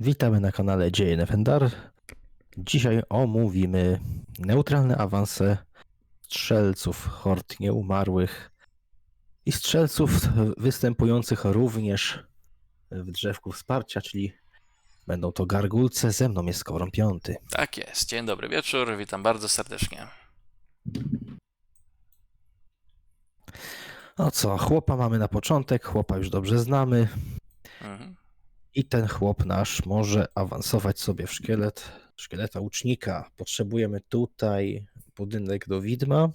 Witamy na kanale Dzieje Nefendar. Dzisiaj omówimy neutralne awanse strzelców hord nieumarłych i strzelców występujących również w drzewku wsparcia, czyli będą to gargulce, ze mną jest Koron Piąty. Tak jest. Dzień dobry wieczór, witam bardzo serdecznie. No co, chłopa mamy na początek, chłopa już dobrze znamy Mhm. I ten chłop nasz może awansować sobie w szkielet, szkieleta łucznika. Potrzebujemy tutaj budynek do widma.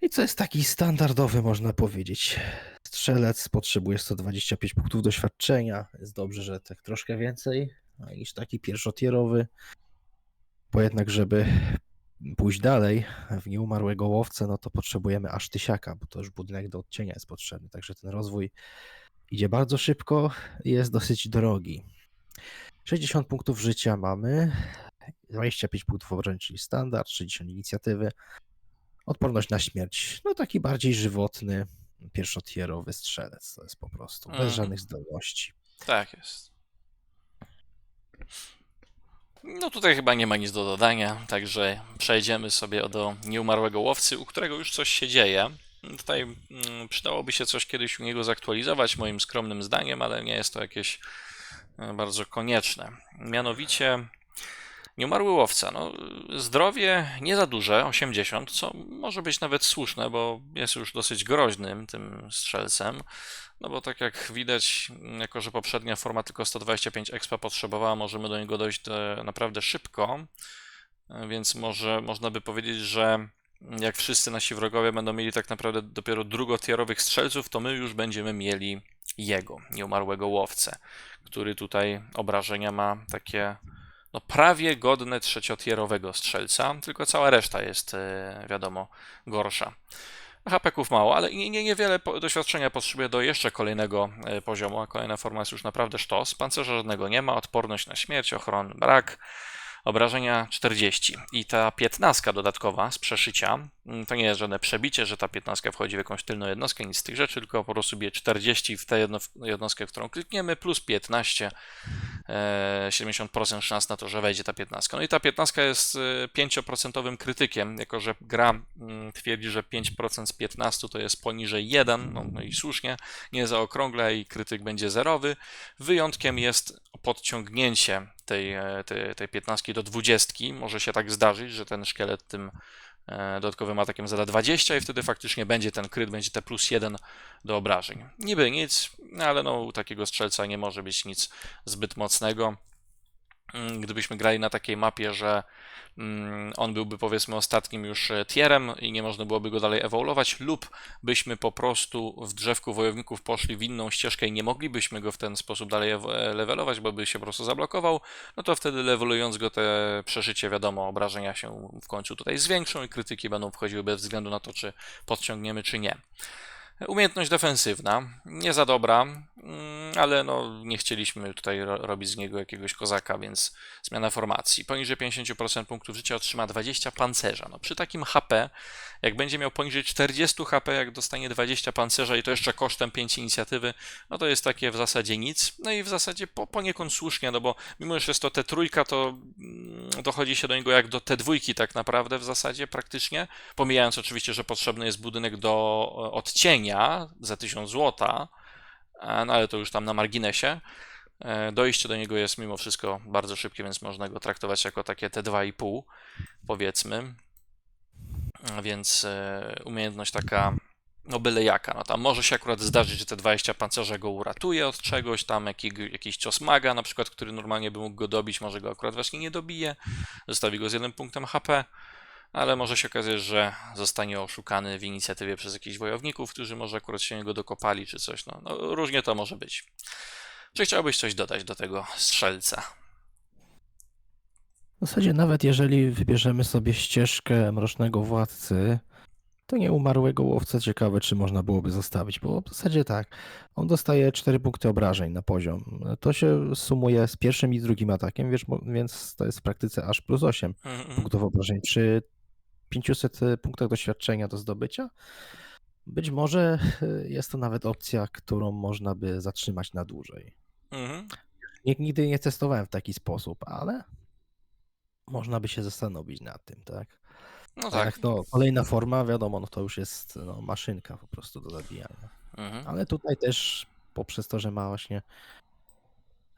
I co jest taki standardowy, można powiedzieć. Strzelec potrzebuje 125 punktów doświadczenia. Jest dobrze, że tak troszkę więcej niż taki pierwszotierowy. Bo jednak, żeby pójść dalej w nieumarłego łowcę, no to potrzebujemy aż tysiaka, bo to już budynek do odcienia jest potrzebny. Także ten rozwój idzie bardzo szybko i jest dosyć drogi. 60 punktów życia mamy, 25 punktów obrażeń, czyli standard, 60 inicjatywy, odporność na śmierć, no taki bardziej żywotny, pierwszotierowy strzelec, to jest po prostu, bez Mhm. żadnych zdolności. Tak jest. No tutaj chyba nie ma nic do dodania, także przejdziemy sobie do nieumarłego łowcy, u którego już coś się dzieje. Tutaj mm, przydałoby się coś kiedyś u niego zaktualizować, moim skromnym zdaniem, ale nie jest to jakieś e, bardzo konieczne. Mianowicie nieumarły łowca. No, zdrowie nie za duże, 80, co może być nawet słuszne, bo jest już dosyć groźnym tym strzelcem. No bo tak jak widać, jako że poprzednia forma tylko 125 expa potrzebowała, możemy do niego dojść e, naprawdę szybko. E, Więc może można by powiedzieć, że jak wszyscy nasi wrogowie będą mieli tak naprawdę dopiero drugotierowych strzelców, to my już będziemy mieli jego, nieumarłego łowcę, który tutaj obrażenia ma takie no prawie godne trzeciotierowego strzelca, tylko cała reszta jest e, wiadomo gorsza. HP-ków mało, ale nie, nie, niewiele doświadczenia potrzebuje do jeszcze kolejnego e, poziomu, a kolejna forma jest już naprawdę sztos. Pancerza żadnego nie ma, odporność na śmierć, ochron brak, obrażenia 40. I ta 15 dodatkowa z przeszycia, to nie jest żadne przebicie, że ta 15 wchodzi w jakąś tylną jednostkę, nic z tych rzeczy, tylko po prostu bije 40 w tę jedno, jednostkę, w którą klikniemy, plus 15 e, 70% szans na to, że wejdzie ta 15. No i ta 15 jest e, 5% krytykiem, jako że gra mm, twierdzi, że 5% z 15 to jest poniżej 1, no, no i słusznie, nie zaokrągla i krytyk będzie zerowy. Wyjątkiem jest podciągnięcie tej, e, tej, tej 15 do 20. Może się tak zdarzyć, że ten szkielet tym e, dodatkowym atakiem zada 20 i wtedy faktycznie będzie ten kryt, będzie te plus 1 do obrażeń. Niby nic, ale no u takiego strzelca nie może być nic zbyt mocnego. Mm, Gdybyśmy grali na takiej mapie, że mm, on byłby powiedzmy ostatnim już e, tierem i nie można byłoby go dalej ewoluować, lub byśmy po prostu w drzewku wojowników poszli w inną ścieżkę i nie moglibyśmy go w ten sposób dalej e, levelować, bo by się po prostu zablokował, no to wtedy levelując go te przeżycie, wiadomo, obrażenia się w końcu tutaj zwiększą i krytyki będą wchodziły bez względu na to, czy podciągniemy, czy nie. Umiejętność defensywna, nie za dobra, ale no, nie chcieliśmy tutaj ro- robić z niego jakiegoś kozaka, więc zmiana formacji. Poniżej 50% punktów życia otrzyma 20 pancerza. No, przy takim HP, jak będzie miał poniżej 40 HP, jak dostanie 20 pancerza i to jeszcze kosztem 5 inicjatywy, no to jest takie w zasadzie nic. No i w zasadzie po, poniekąd słusznie, no bo mimo, że jest to T3, to mm, dochodzi się do niego jak do T2 tak naprawdę w zasadzie praktycznie. Pomijając oczywiście, że potrzebny jest budynek do e, odcienia za 1000 złota, no ale to już tam na marginesie. E, Dojście do niego jest mimo wszystko bardzo szybkie, więc można go traktować jako takie T2,5 powiedzmy. A Więc e, umiejętność taka no byle jaka. No tam może się akurat zdarzyć, że te 20 pancerza go uratuje od czegoś, tam jaki, jakiś cios maga na przykład, który normalnie by mógł go dobić, może go akurat właśnie nie dobije, zostawi go z jednym punktem HP, ale może się okazać, że zostanie oszukany w inicjatywie przez jakichś wojowników, którzy może akurat się niego dokopali czy coś, no, no różnie to może być. Czy chciałbyś coś dodać do tego strzelca? W zasadzie nawet jeżeli wybierzemy sobie ścieżkę Mrocznego Władcy, to nieumarłego łowcę ciekawe, czy można byłoby zostawić, bo w zasadzie tak, on dostaje 4 punkty obrażeń na poziom. To się sumuje z pierwszym i drugim atakiem, wiesz, więc to jest w praktyce aż plus 8 Mhm. punktów obrażeń. Przy 500 punktach doświadczenia do zdobycia, być może y, jest to nawet opcja, którą można by zatrzymać na dłużej. Mhm. nigdy nie testowałem w taki sposób, ale można by się zastanowić nad tym, tak? No tak. jak no, kolejna forma, wiadomo, no to już jest no, maszynka po prostu do zabijania. Mhm. Ale tutaj też poprzez to, że ma właśnie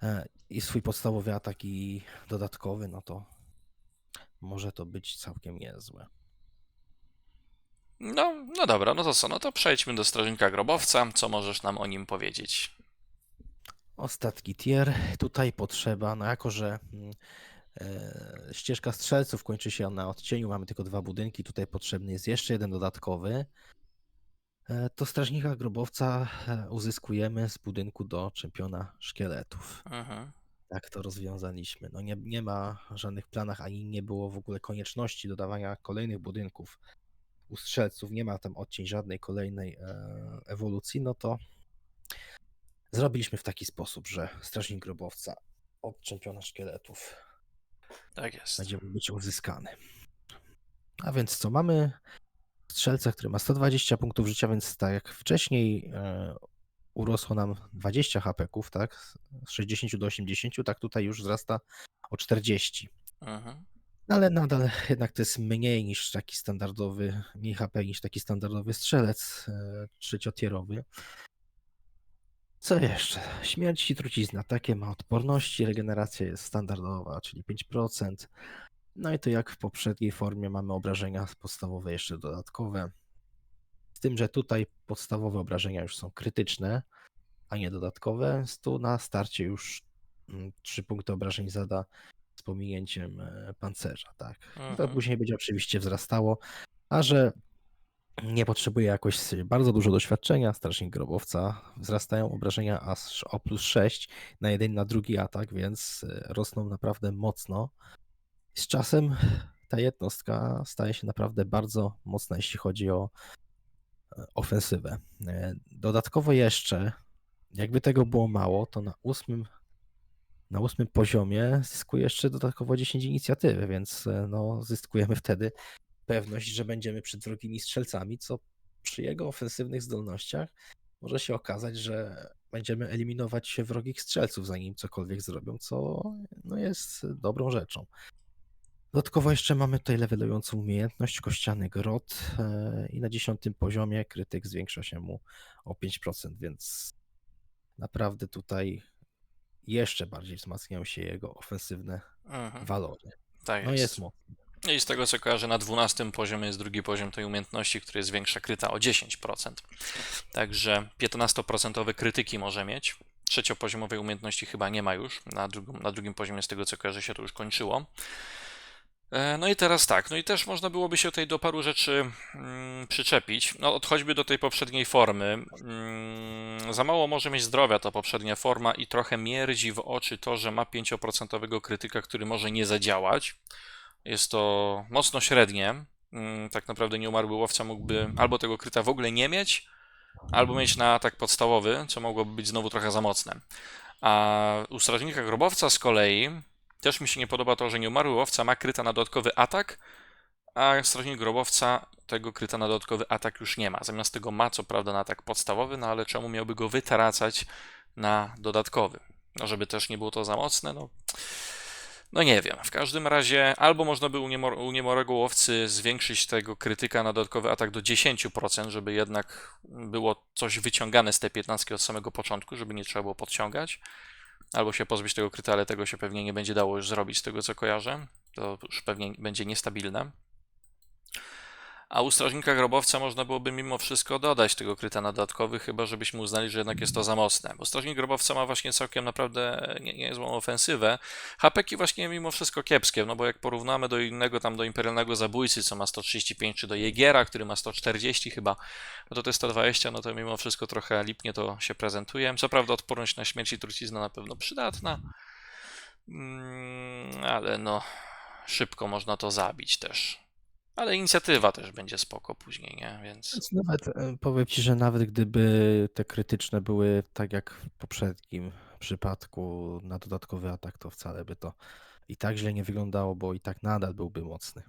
e, i swój podstawowy atak i dodatkowy, no to może to być całkiem niezłe. No, no dobra, no to co? No to przejdźmy do strażnika grobowca. Co możesz nam o nim powiedzieć? Ostatki tier. Tutaj potrzeba, no jako że mm, e, ścieżka strzelców kończy się na odcieniu, mamy tylko dwa budynki, tutaj potrzebny jest jeszcze jeden dodatkowy. E, to strażnika grobowca e, uzyskujemy z budynku do czempiona szkieletów. Mhm. Tak to rozwiązaliśmy. No nie, nie ma żadnych planach, ani nie było w ogóle konieczności dodawania kolejnych budynków u strzelców. Nie ma tam odcień żadnej kolejnej e, ewolucji. No to zrobiliśmy w taki sposób, że strażnik grobowca od czempiona szkieletów Tak jest. będzie być uzyskany. A więc co? Mamy strzelca, który ma 120 punktów życia, więc tak jak wcześniej e, urosło nam 20 hapeków, tak? Z 60 do 80, tak tutaj już wzrasta o 40. Mhm. Ale nadal jednak to jest mniej niż taki standardowy, mniej HP niż taki standardowy strzelec e, trzeciotierowy. Co jeszcze? Śmierć i trucizna. Takie ma odporności, regeneracja jest standardowa, czyli 5%. No i to jak w poprzedniej formie mamy obrażenia podstawowe jeszcze dodatkowe. Z tym, że tutaj podstawowe obrażenia już są krytyczne, a nie dodatkowe. Tu na starcie już 3 punkty obrażeń zada pominięciem e, pancerza, tak. To Mhm. później będzie oczywiście wzrastało, a że nie potrzebuje jakoś bardzo dużo doświadczenia, strażnik grobowca, wzrastają obrażenia aż o plus 6 na jeden na drugi atak, więc e, rosną naprawdę mocno. Z czasem ta jednostka staje się naprawdę bardzo mocna, jeśli chodzi o e, ofensywę. Dodatkowo jeszcze, jakby tego było mało, to na ósmym, na ósmym poziomie zyskuje jeszcze dodatkowo 10 inicjatywy, więc e, no, zyskujemy wtedy pewność, że będziemy przed wrogimi strzelcami, co przy jego ofensywnych zdolnościach może się okazać, że będziemy eliminować wrogich strzelców, zanim cokolwiek zrobią, co no, jest dobrą rzeczą. Dodatkowo jeszcze mamy tutaj levelującą umiejętność Kościany Grot e, i na dziesiątym poziomie krytyk zwiększa się mu o 5%, więc naprawdę tutaj jeszcze bardziej wzmacniają się jego ofensywne Mhm. walory. Tak No jest. jest mocno. I z tego co kojarzę, na 12 poziomie jest drugi poziom tej umiejętności, który jest większa kryta o 10%. Także 15% krytyki może mieć. Trzeciopoziomowej umiejętności chyba nie ma już. Na, drugim, na drugim poziomie, z tego co kojarzę, się to już kończyło. E, No i teraz tak, no i też można byłoby się tutaj do paru rzeczy mm, przyczepić. No, od choćby do tej poprzedniej formy. Mm, za mało może mieć zdrowia ta poprzednia forma i trochę mierdzi w oczy to, że ma 5% krytyka, który może nie zadziałać. Jest to mocno średnie. Mm, Tak naprawdę nieumarły łowca mógłby albo tego kryta w ogóle nie mieć, albo mieć na atak podstawowy, co mogłoby być znowu trochę za mocne. A u strażnika grobowca z kolei też mi się nie podoba to, że nieumarły łowca ma kryta na dodatkowy atak, a strażnik grobowca tego kryta na dodatkowy atak już nie ma. Zamiast tego ma co prawda na atak podstawowy, no ale czemu miałby go wytracać na dodatkowy? No żeby też nie było to za mocne, no no nie wiem. W każdym razie albo można by u, niemor- u niemorego łowcy zwiększyć tego krytyka na dodatkowy atak do 10%, żeby jednak było coś wyciągane z tej 15 od samego początku, żeby nie trzeba było podciągać. Albo się pozbyć tego kryta, ale tego się pewnie nie będzie dało już zrobić z tego co kojarzę. To już pewnie będzie niestabilne. A u strażnika grobowca można byłoby mimo wszystko dodać tego kryta na dodatkowy, chyba żebyśmy uznali, że jednak jest to za mocne. Bo strażnik grobowca ma właśnie całkiem naprawdę nie- niezłą ofensywę. HPki właśnie mimo wszystko kiepskie, no bo jak porównamy do innego tam, do imperialnego zabójcy, co ma 135, czy do Jegiera, który ma 140 chyba, no to te 120, no to mimo wszystko trochę lipnie to się prezentuje. Co prawda odporność na śmierć i trucizna na pewno przydatna, Mm, ale no szybko można to zabić też. Ale inicjatywa też będzie spoko później, nie? Więc Więc nawet e, powiem ci, że nawet gdyby te krytyczne były tak jak w poprzednim przypadku na dodatkowy atak, to wcale by to i tak źle nie wyglądało, bo i tak nadal byłby mocny.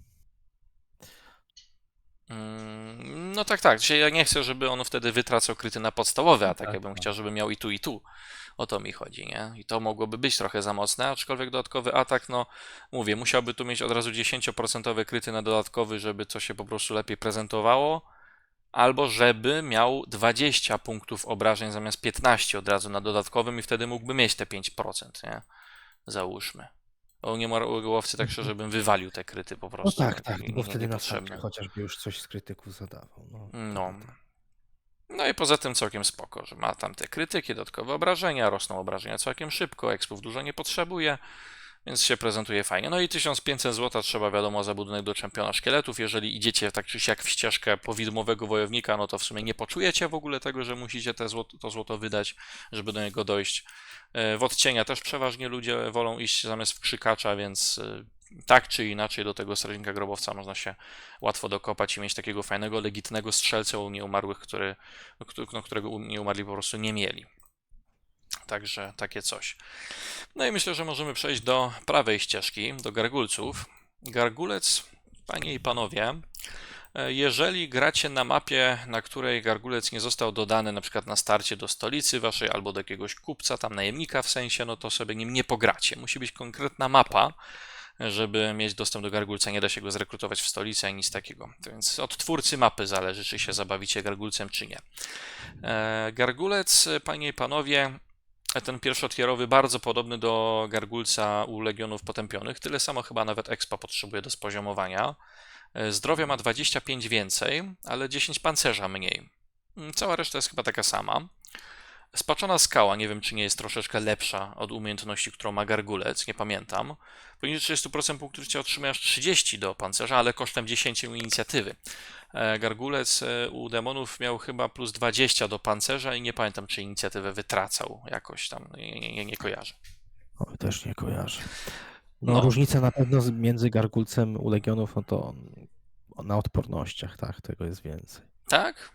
Mm, No tak, tak. Dzisiaj ja nie chcę, żeby on wtedy wytracał kryty na podstawowy atak. Tak, Ja bym tak. chciał, żeby miał i tu, i tu. O to mi chodzi, nie? I to mogłoby być trochę za mocne, aczkolwiek dodatkowy atak, no mówię, musiałby tu mieć od razu 10% kryty na dodatkowy, żeby to się po prostu lepiej prezentowało. Albo żeby miał 20 punktów obrażeń zamiast 15 od razu na dodatkowym i wtedy mógłby mieć te 5%, nie? Załóżmy. O nie łowcy tak szczerze bym wywalił te kryty po. No prostu. tak, tak, nie- bo wtedy na chociażby już coś z krytyków zadawał. No, No. tak. No i poza tym całkiem spoko, że ma tam te krytyki, dodatkowe obrażenia, rosną obrażenia całkiem szybko, expów dużo nie potrzebuje, więc się prezentuje fajnie. No i 1500 zł trzeba wiadomo za budynek do czempiona szkieletów. Jeżeli idziecie tak czy siak w ścieżkę powidmowego wojownika, no to w sumie nie poczujecie w ogóle tego, że musicie te złoto, to złoto wydać, żeby do niego dojść. E, W odcienia też przeważnie ludzie wolą iść zamiast w krzykacza, więc e, tak czy inaczej do tego strażnika grobowca można się łatwo dokopać i mieć takiego fajnego, legitnego strzelcę u nieumarłych, który, któ- no, którego nieumarli po prostu nie mieli. Także takie coś. No i myślę, że możemy przejść do prawej ścieżki, do gargulców. Gargulec, panie i panowie, e, jeżeli gracie na mapie, na której gargulec nie został dodany na przykład na starcie do stolicy waszej albo do jakiegoś kupca, tam najemnika w sensie, no to sobie nim nie pogracie. Musi być konkretna mapa, żeby mieć dostęp do gargulca. Nie da się go zrekrutować w stolicy ani nic takiego. Więc od twórcy mapy zależy, czy się zabawicie gargulcem, czy nie. E, Gargulec, panie i panowie, ten pierwszotierowy, bardzo podobny do gargulca u Legionów Potępionych. Tyle samo chyba nawet expa potrzebuje do spoziomowania. E, Zdrowia ma 25 więcej, ale 10 pancerza mniej. Mm, Cała reszta jest chyba taka sama. Spaczona skała, nie wiem czy nie jest troszeczkę lepsza od umiejętności, którą ma gargulec, nie pamiętam. Poniżej 30% punktów życia otrzymujesz 30 do pancerza, ale kosztem 10 inicjatywy. E, Gargulec e, u demonów miał chyba plus 20 do pancerza i nie pamiętam, czy inicjatywę wytracał jakoś tam, nie, nie, nie, kojarzę. O, też nie kojarzę. No, No. różnica na pewno między gargulcem u Legionów, no to na odpornościach, tak, tego jest więcej. Tak?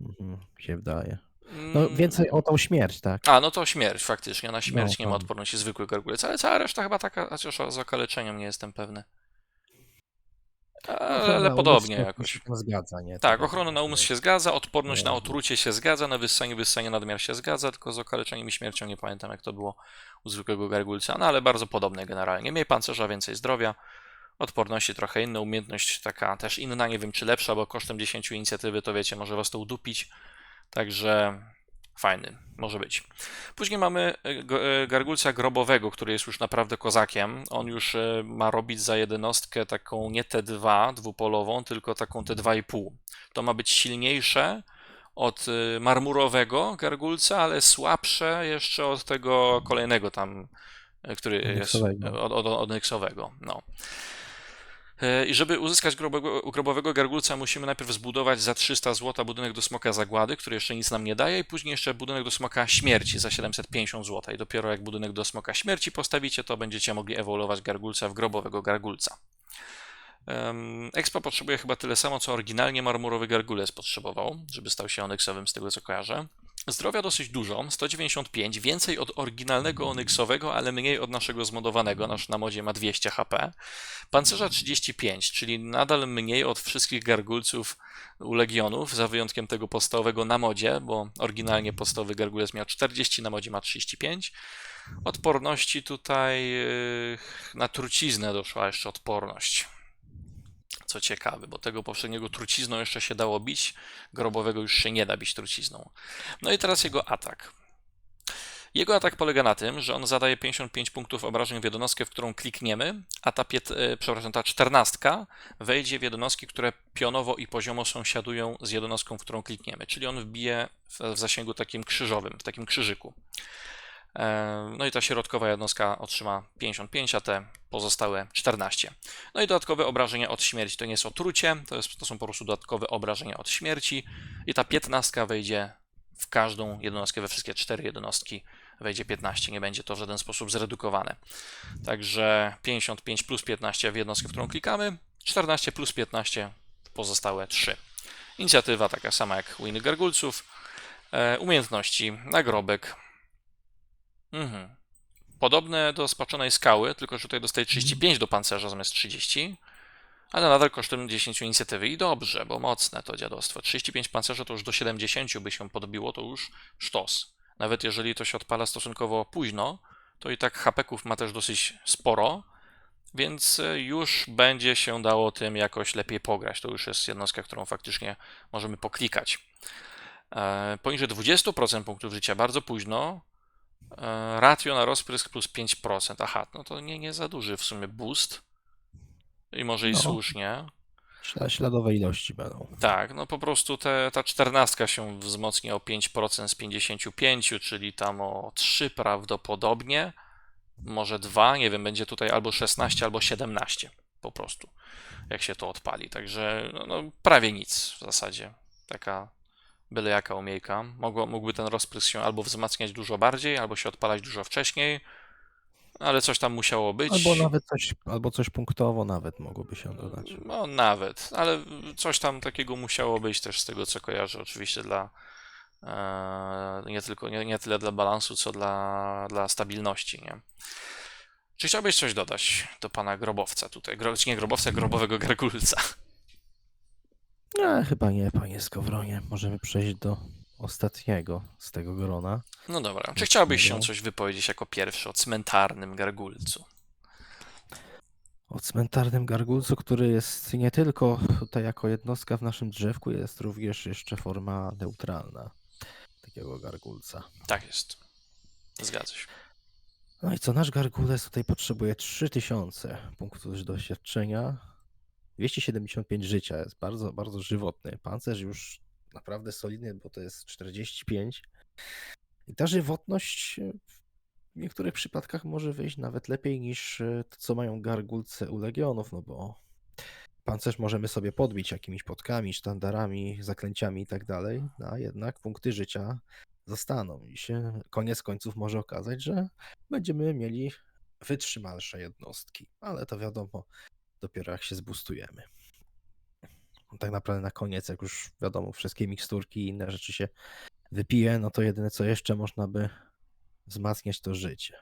Mhm, się wydaje. No Mm, więcej o tą śmierć, tak. A, no to śmierć faktycznie, na śmierć No, nie ma tak. odporności zwykły gargulec, ale cała reszta chyba taka, chociaż z okaleczeniem nie jestem pewny. Ochrona Ale umysłu podobnie jakoś. się tam zgadza, nie? Tak, ochrona na umysł się zgadza, odporność na otrucie się zgadza, na wyssanie, wyssanie nadmiar się zgadza, tylko z okaleczeniem i śmiercią nie pamiętam jak to było u zwykłego gargulca, no ale bardzo podobne generalnie. Mniej pancerza, więcej zdrowia, odporności trochę inne, umiejętność taka też inna, nie wiem czy lepsza, bo kosztem 10 inicjatywy to wiecie, może was to udupić, także fajny, może być. Później mamy e, e, gargulca grobowego, który jest już naprawdę kozakiem. On już e, ma robić za jednostkę taką nie T2 dwupolową, tylko taką T2,5. To ma być silniejsze od marmurowego gargulca, ale słabsze jeszcze od tego kolejnego tam, który jest od, od, od. No. Y, I żeby uzyskać grobowego, grobowego gargulca, musimy najpierw zbudować za 300 zł budynek do smoka zagłady, który jeszcze nic nam nie daje, i później jeszcze budynek do smoka śmierci za 750 zł. I dopiero jak budynek do smoka śmierci postawicie, to będziecie mogli ewoluować gargulca w grobowego gargulca. Expa potrzebuje chyba tyle samo, co oryginalnie marmurowy gargulec potrzebował, żeby stał się onyxowym z tego co kojarzę. Zdrowia dosyć dużo, 195, więcej od oryginalnego onyxowego, ale mniej od naszego zmodowanego, nasz na modzie ma 200 HP. Pancerza 35, czyli nadal mniej od wszystkich gargulców u Legionów, za wyjątkiem tego podstawowego na modzie, bo oryginalnie podstawowy gargulec miał 40, na modzie ma 35. Odporności tutaj yy, na truciznę doszła jeszcze odporność. Co ciekawe, bo tego poprzedniego trucizną jeszcze się dało bić, grobowego już się nie da bić trucizną. No i teraz jego atak. Jego atak polega na tym, że on zadaje 55 punktów obrażeń w jednostkę, w którą klikniemy, a ta, pięt, e, przepraszam, ta czternastka wejdzie w jednostki, które pionowo i poziomo sąsiadują z jednostką, w którą klikniemy. Czyli on wbije w, w zasięgu takim krzyżowym, w takim krzyżyku. No i ta środkowa jednostka otrzyma 55, a te pozostałe 14. No i dodatkowe obrażenia od śmierci. To nie jest otrucie, to, jest, to są po prostu dodatkowe obrażenia od śmierci. I ta 15 wejdzie w każdą jednostkę, we wszystkie cztery jednostki wejdzie 15. Nie będzie to w żaden sposób zredukowane. Także 55 plus 15 w jednostkę, w którą klikamy, 14 plus 15 pozostałe 3. Inicjatywa taka sama jak u innych gargulców. E, umiejętności, nagrobek. Mhm. Podobne do spaczonej skały, tylko że tutaj dostaje 35 do pancerza zamiast 30. ale nadal kosztem 10 inicjatywy i dobrze, bo mocne to dziadostwo. 35 pancerza to już do 70 by się podbiło, to już sztos. Nawet jeżeli to się odpala stosunkowo późno, to i tak hapeków ma też dosyć sporo, więc e, już będzie się dało tym jakoś lepiej pograć. To już jest jednostka, którą faktycznie możemy poklikać. E, Poniżej 20% punktów życia bardzo późno. E, Ratio na rozprysk plus 5%. Aha, no to nie, nie za duży w sumie boost. I może i No. słusznie. Śla- Śladowe ilości będą. Tak, no po prostu te, ta czternastka się wzmocni o 5% z 55, czyli tam o 3 prawdopodobnie. Może 2, nie wiem, będzie tutaj albo 16, albo 17 po prostu, jak się to odpali. Także no, no, prawie nic w zasadzie. Taka byle jaka umiejka. Mogło, mógłby ten rozprysk się albo wzmacniać dużo bardziej, albo się odpalać dużo wcześniej, ale coś tam musiało być. Albo nawet coś, albo coś punktowo nawet mogłoby się dodać. No nawet, ale coś tam takiego musiało być też z tego co kojarzę, oczywiście dla e, nie tylko nie, nie tyle dla balansu, co dla, dla stabilności, nie? Czy chciałbyś coś dodać do pana grobowca tutaj? Gro, nie grobowca, grobowego gargulca. Nie, chyba nie, panie Skowronie. Możemy przejść do ostatniego z tego grona. No dobra. Czy chciałbyś się coś wypowiedzieć jako pierwszy o cmentarnym gargulcu? O cmentarnym gargulcu, który jest nie tylko tutaj jako jednostka w naszym drzewku, jest również jeszcze forma neutralna takiego gargulca. Tak jest. Zgadza się. No i co, nasz gargulec tutaj potrzebuje 3000 punktów doświadczenia, 275 życia, jest bardzo, bardzo żywotny. Pancerz już naprawdę solidny, bo to jest 45. I ta żywotność w niektórych przypadkach może wyjść nawet lepiej niż e, to, co mają gargulce u legionów, no bo pancerz możemy sobie podbić jakimiś podkami, sztandarami, zaklęciami i tak dalej, no a jednak punkty życia zostaną i się koniec końców może okazać, że będziemy mieli wytrzymalsze jednostki, ale to wiadomo dopiero jak się zbustujemy. Tak naprawdę na koniec, jak już wiadomo, wszystkie miksturki i inne rzeczy się wypije, no to jedyne co jeszcze można by wzmacniać to życie.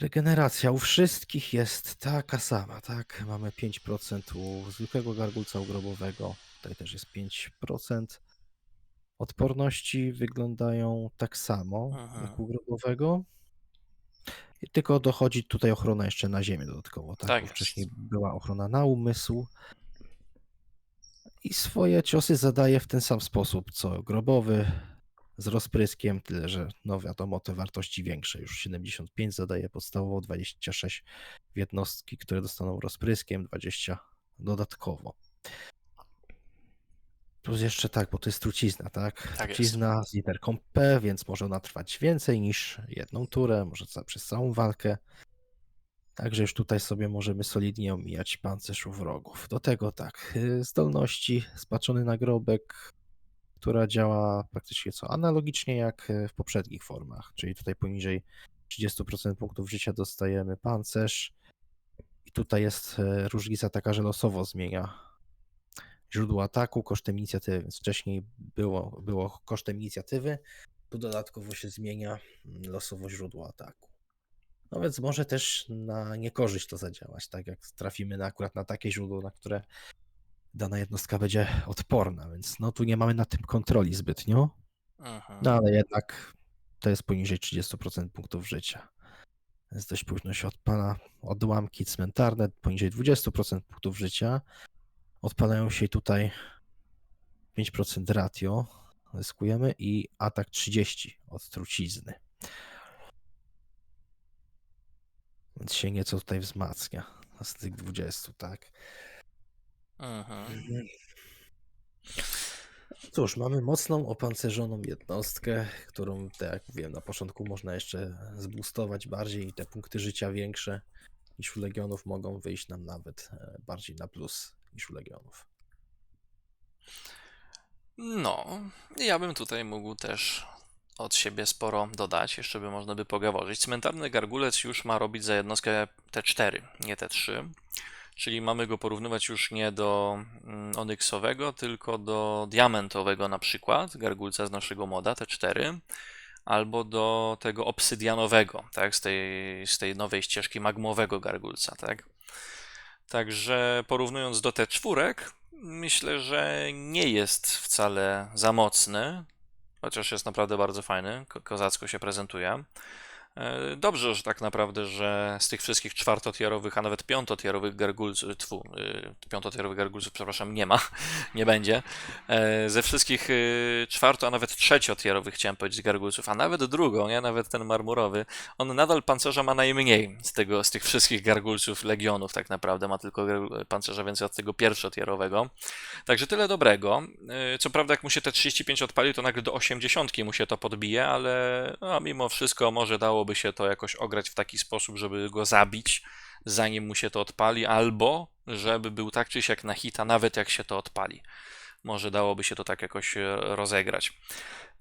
Regeneracja u wszystkich jest taka sama, tak? Mamy 5% u zwykłego gargulca grobowego, tutaj też jest 5%. Odporności wyglądają tak samo Mhm. jak u grobowego. Tylko dochodzi tutaj ochrona jeszcze na ziemię dodatkowo, tak? Tak wcześniej była ochrona na umysł. I swoje ciosy zadaje w ten sam sposób, co grobowy z rozpryskiem, tyle że no wiadomo, te wartości większe. Już 75 zadaje podstawowo, 26 w jednostki, które dostaną rozpryskiem, 20 dodatkowo. Plus jeszcze tak, bo to jest trucizna, tak? Tak jest. trucizna z literką P, więc może ona trwać więcej niż jedną turę, może przez całą walkę. Także już tutaj sobie możemy solidnie omijać pancerz u wrogów. Do tego tak, y, zdolności, spaczony nagrobek, która działa praktycznie co analogicznie jak y, w poprzednich formach, czyli tutaj poniżej 30% punktów życia dostajemy pancerz. I tutaj jest y, różnica taka, że losowo zmienia źródło ataku kosztem inicjatywy, więc wcześniej było, było kosztem inicjatywy, tu dodatkowo się zmienia mm, losowo źródło ataku. No więc może też na niekorzyść to zadziałać, tak jak trafimy na, akurat na takie źródło, na które dana jednostka będzie odporna, więc no tu nie mamy na tym kontroli zbytnio, Mhm. no ale jednak to jest poniżej 30% punktów życia. Więc dość późno się odpala odłamki cmentarne, poniżej 20% punktów życia. Odpalają się tutaj 5% ratio, zyskujemy i atak 30 od trucizny. Więc się nieco tutaj wzmacnia z tych 20, tak? Mhm. Cóż, mamy mocną, opancerzoną jednostkę, którą, tak jak mówiłem, na początku można jeszcze zboostować bardziej i te punkty życia większe niż u Legionów mogą wyjść nam nawet e, bardziej na plus niż u Legionów. No, ja bym tutaj mógł też od siebie sporo dodać, jeszcze by można by pogaworzyć. Cmentarny gargulec już ma robić za jednostkę T4, nie T3, czyli mamy go porównywać już nie do mm, onyksowego, tylko do diamentowego na przykład, gargulca z naszego moda T4, albo do tego obsydianowego, tak, z tej, z tej nowej ścieżki magmowego gargulca, tak. Także porównując do T4, myślę, że nie jest wcale za mocny, chociaż jest naprawdę bardzo fajny, ko- kozacko się prezentuje. E, Dobrze, że tak naprawdę, że z tych wszystkich czwartotierowych, a nawet piątotierowych gargulców, tfu, y, piątotierowych gargulców, przepraszam, nie ma, nie będzie. E, Ze wszystkich czwarto, a nawet trzeciotierowych, chciałem powiedzieć, gargulców, a nawet drugą, nie, nawet ten marmurowy, on nadal pancerza ma najmniej z tego, z tych wszystkich gargulców legionów, tak naprawdę, ma tylko pancerza więcej od tego pierwszotierowego. Także tyle dobrego. E, Co prawda, jak mu się te 35 odpali, to nagle do 80 mu się to podbije, ale no, mimo wszystko może dałoby się to jakoś ograć w taki sposób, żeby go zabić, zanim mu się to odpali, albo żeby był tak czy siak na hita, nawet jak się to odpali. Może dałoby się to tak jakoś e, rozegrać.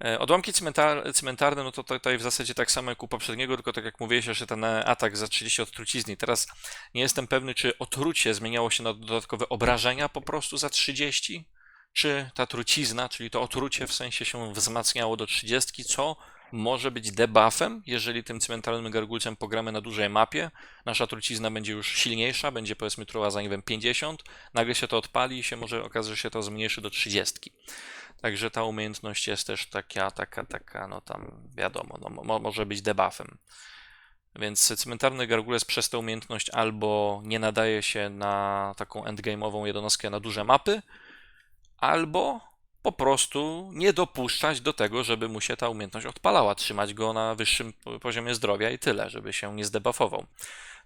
E, Odłamki cmentar cmentarne, no to tutaj w zasadzie tak samo jak u poprzedniego, tylko tak jak mówiłeś, jeszcze ten atak za 30 od trucizny. Teraz nie jestem pewny, czy otrucie zmieniało się na dodatkowe obrażenia po prostu za 30, czy ta trucizna, czyli to otrucie w sensie się wzmacniało do 30, co może być debuffem, jeżeli tym cmentarnym gargulcem pogramy na dużej mapie. Nasza trucizna będzie już silniejsza, będzie powiedzmy truła za nie wiem 50, nagle się to odpali i się może okazać, że się to zmniejszy do 30. Także ta umiejętność jest też taka, taka, taka, no tam wiadomo, no, mo, może być debuffem. Więc cmentarny gargulec przez tę umiejętność albo nie nadaje się na taką endgame'ową jednostkę na duże mapy, albo po prostu nie dopuszczać do tego, żeby mu się ta umiejętność odpalała, trzymać go na wyższym po- poziomie zdrowia i tyle, żeby się nie zdebuffował.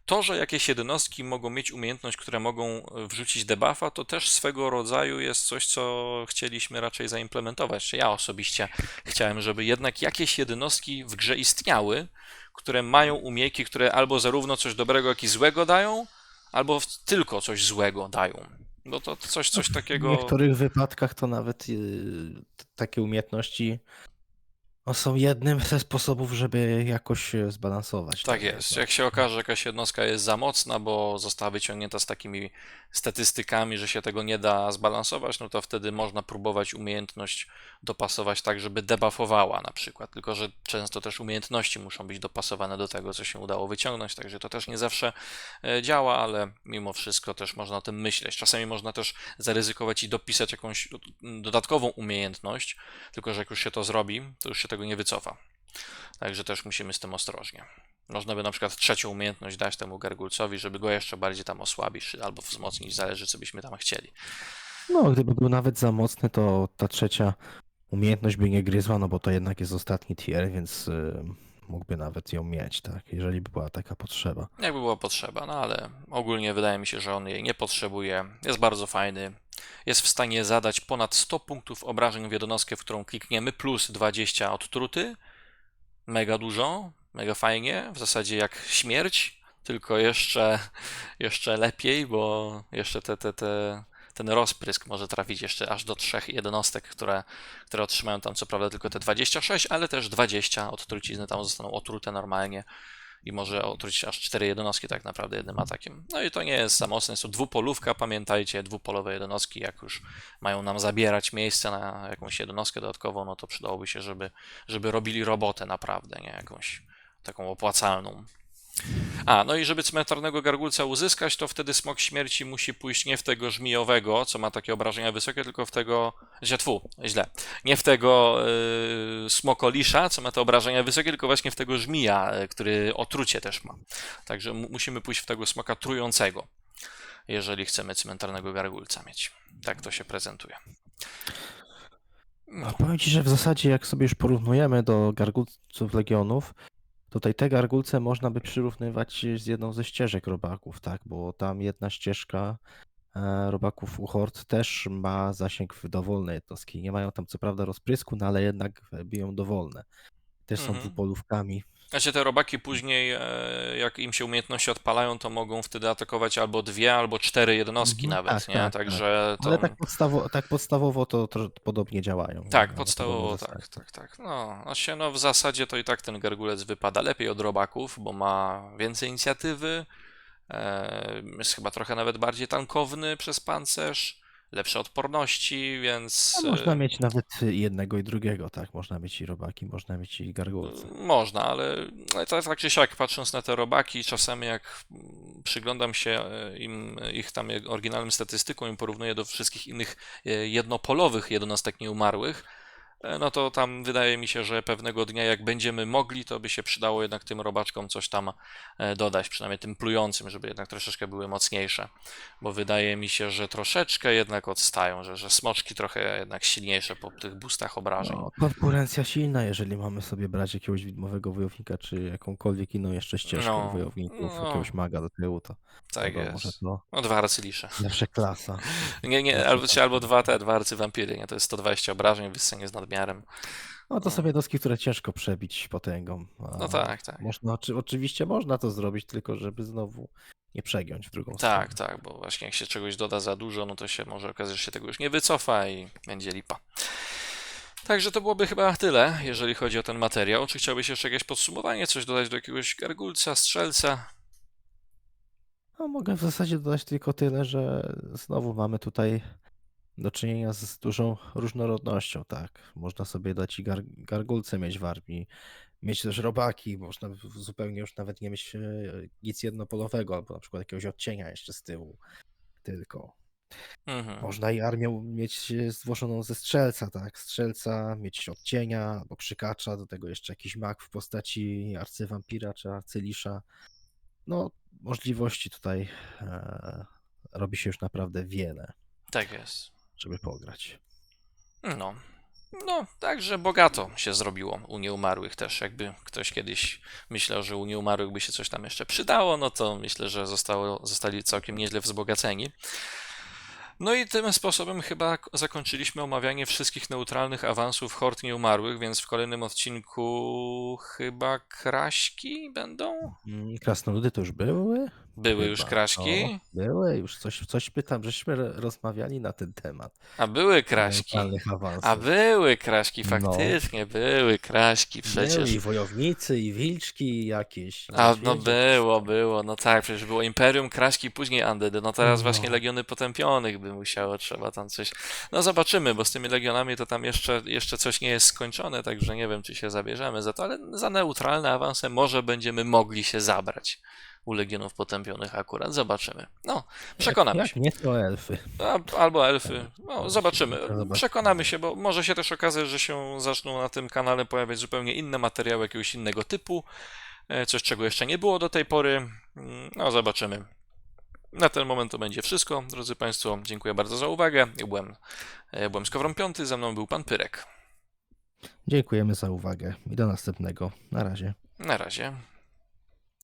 To, że jakieś jednostki mogą mieć umiejętność, które mogą e, wrzucić debuffa, to też swego rodzaju jest coś, co chcieliśmy raczej zaimplementować. Czy ja osobiście chciałem, żeby jednak jakieś jednostki w grze istniały, które mają umiejki, które albo zarówno coś dobrego, jak i złego dają, albo tylko coś złego dają. Bo to coś, coś W takiego. niektórych wypadkach to nawet t- takie umiejętności no, są jednym ze sposobów, żeby jakoś e, zbalansować. Tak to, jest. no. Jak się okaże, że jakaś jednostka jest za mocna, bo została wyciągnięta z takimi statystykami, że się tego nie da zbalansować, no to wtedy można próbować umiejętność dopasować tak, żeby debuffowała na przykład. Tylko, że często też umiejętności muszą być dopasowane do tego, co się udało wyciągnąć, także to też nie zawsze e, działa, ale mimo wszystko też można o tym myśleć. Czasami można też zaryzykować i dopisać jakąś dodatkową umiejętność, tylko że jak już się to zrobi, to już się tego nie wycofa. Także też musimy z tym ostrożnie. Można by na przykład trzecią umiejętność dać temu gargulcowi, żeby go jeszcze bardziej tam osłabić albo wzmocnić, zależy co byśmy tam chcieli. No, gdyby był nawet za mocny, to ta trzecia umiejętność by nie gryzła, no bo to jednak jest ostatni tier, więc y, mógłby nawet ją mieć, tak, jeżeli by była taka potrzeba. Jakby była potrzeba, no ale ogólnie wydaje mi się, że on jej nie potrzebuje. Jest bardzo fajny. Jest w stanie zadać ponad 100 punktów obrażeń w jednostkę, w którą klikniemy, plus 20 odtruty. Mega dużo, mega fajnie. W zasadzie jak śmierć, tylko jeszcze, jeszcze lepiej, bo jeszcze te, te, te, ten rozprysk może trafić jeszcze aż do trzech jednostek, które, które otrzymają tam co prawda tylko te 26, ale też 20 od trucizny tam zostaną otrute normalnie i może otruć aż cztery jednostki tak naprawdę jednym atakiem. No i to nie jest jest to dwupolówka, pamiętajcie, dwupolowe jednostki, jak już mają nam zabierać miejsce na jakąś jednostkę dodatkową, no to przydałoby się, żeby, żeby robili robotę naprawdę, nie jakąś taką opłacalną. A, no i żeby cmentarnego gargulca uzyskać, to wtedy smok śmierci musi pójść nie w tego żmijowego, co ma takie obrażenia wysokie, tylko w tego, tfu, źle, nie w tego y, smokolisza, co ma te obrażenia wysokie, tylko właśnie w tego żmija, y, który otrucie też ma. Także mu- musimy pójść w tego smoka trującego, jeżeli chcemy cmentarnego gargulca mieć. Tak to się prezentuje. A powiem ci, że w zasadzie jak sobie już porównujemy do gargulców Legionów, tutaj te gargulce można by przyrównywać z jedną ze ścieżek robaków, tak? Bo tam jedna ścieżka e, robaków u Hord też ma zasięg w dowolne jednostki. Nie mają tam co prawda rozprysku, no ale jednak biją dowolne. Też są Mhm. dwupolówkami. Znaczy te robaki później, e, jak im się umiejętności odpalają, to mogą wtedy atakować albo dwie, albo cztery jednostki Mhm, nawet, tak, nie? tak, Także to... Ale tak, podstawo, tak podstawowo to, to podobnie działają. Tak, Na podstawowo tak, tak, tak. No, właśnie, no w zasadzie to i tak ten gargulec wypada lepiej od robaków, bo ma więcej inicjatywy, e, jest chyba trochę nawet bardziej tankowny przez pancerz, lepsze odporności, więc A można e, mieć nawet jednego i drugiego, tak? Można mieć i robaki, można mieć i gargulce. Można, ale ale to tak czy siak, patrząc na te robaki, czasami jak mm, przyglądam się e, im, ich tam oryginalnym statystykom i porównuję do wszystkich innych e, jednopolowych jednostek nieumarłych, e, no to tam wydaje mi się, że pewnego dnia, jak będziemy mogli, to by się przydało jednak tym robaczkom coś tam e, dodać, przynajmniej tym plującym, żeby jednak troszeczkę były mocniejsze, bo wydaje mi się, że troszeczkę jednak odstają, że, że smoczki trochę jednak silniejsze po tych boostach obrażeń. No, konkurencja silna, jeżeli mamy sobie brać jakiegoś widmowego wojownika, czy jakąkolwiek inną jeszcze ścieżkę No, wojowników, no. jakiegoś maga do tyłu, to Tak jest. to No dwa arcylisze. zawsze klasa. Nie, nie, albo, albo dwa te, dwa arcywampiry, nie? To jest 120 obrażeń, wyssanie z nadmiarem. No to są jednostki, które ciężko przebić potęgą. No tak, tak. Można, oczy, oczywiście można to zrobić, tylko żeby znowu nie przegiąć w drugą stronę. Tak, tak, bo właśnie jak się czegoś doda za dużo, no to się może okazać, że się tego już nie wycofa i będzie lipa. Także to byłoby chyba tyle, jeżeli chodzi o ten materiał. Czy chciałbyś jeszcze jakieś podsumowanie, coś dodać do jakiegoś gargulca, strzelca? No, mogę w zasadzie dodać tylko tyle, że znowu mamy tutaj do czynienia z dużą różnorodnością, tak. Można sobie dać i gar, gargulce mieć w armii, mieć też robaki, można zupełnie już nawet nie mieć e, nic jednopolowego, albo na przykład jakiegoś odcienia jeszcze z tyłu tylko. Mhm. Można i armię mieć e, złożoną ze strzelca, tak, strzelca, mieć odcienia albo krzykacza, do tego jeszcze jakiś mag w postaci arcywampira czy arcylisza. No, możliwości tutaj e, robi się już naprawdę wiele, Tak jest. Żeby pograć. No. No, także bogato się zrobiło u nieumarłych też. Jakby ktoś kiedyś myślał, że u nieumarłych by się coś tam jeszcze przydało, no to myślę, że zostało, zostali całkiem nieźle wzbogaceni. No i tym sposobem chyba zakończyliśmy omawianie wszystkich neutralnych awansów hord nieumarłych, więc w kolejnym odcinku chyba kraśki będą? Mm, Krasnoludy to już były? Były już Chyba. kraśki? No, były, już coś, coś pytam, żeśmy ro- rozmawiali na ten temat. A były awansów. A były kraśki, No. faktycznie, były kraśki przecież. Były i wojownicy, i wilczki jakieś. i A no było, było, no tak, przecież było Imperium Kraśki, później Undead, no teraz No. właśnie Legiony Potępionych by musiało, trzeba tam coś, no zobaczymy, bo z tymi Legionami to tam jeszcze, jeszcze coś nie jest skończone, także nie wiem, czy się zabierzemy za to, ale za neutralne awanse może będziemy mogli się zabrać u Legionów Potępionych akurat, zobaczymy. No, przekonamy jak, się. Jak nie to elfy. A, albo elfy. No, zobaczymy. Przekonamy się, bo może się też okazać, że się zaczną na tym kanale pojawiać zupełnie inne materiały jakiegoś innego typu. e, Coś, czego jeszcze nie było do tej pory. Mm, No, zobaczymy. Na ten moment to będzie wszystko. Drodzy Państwo, dziękuję bardzo za uwagę. Ja byłem, ja byłem Skowron Piąty, ze mną był Pan Pyrek. Dziękujemy za uwagę i do następnego. Na razie. Na razie.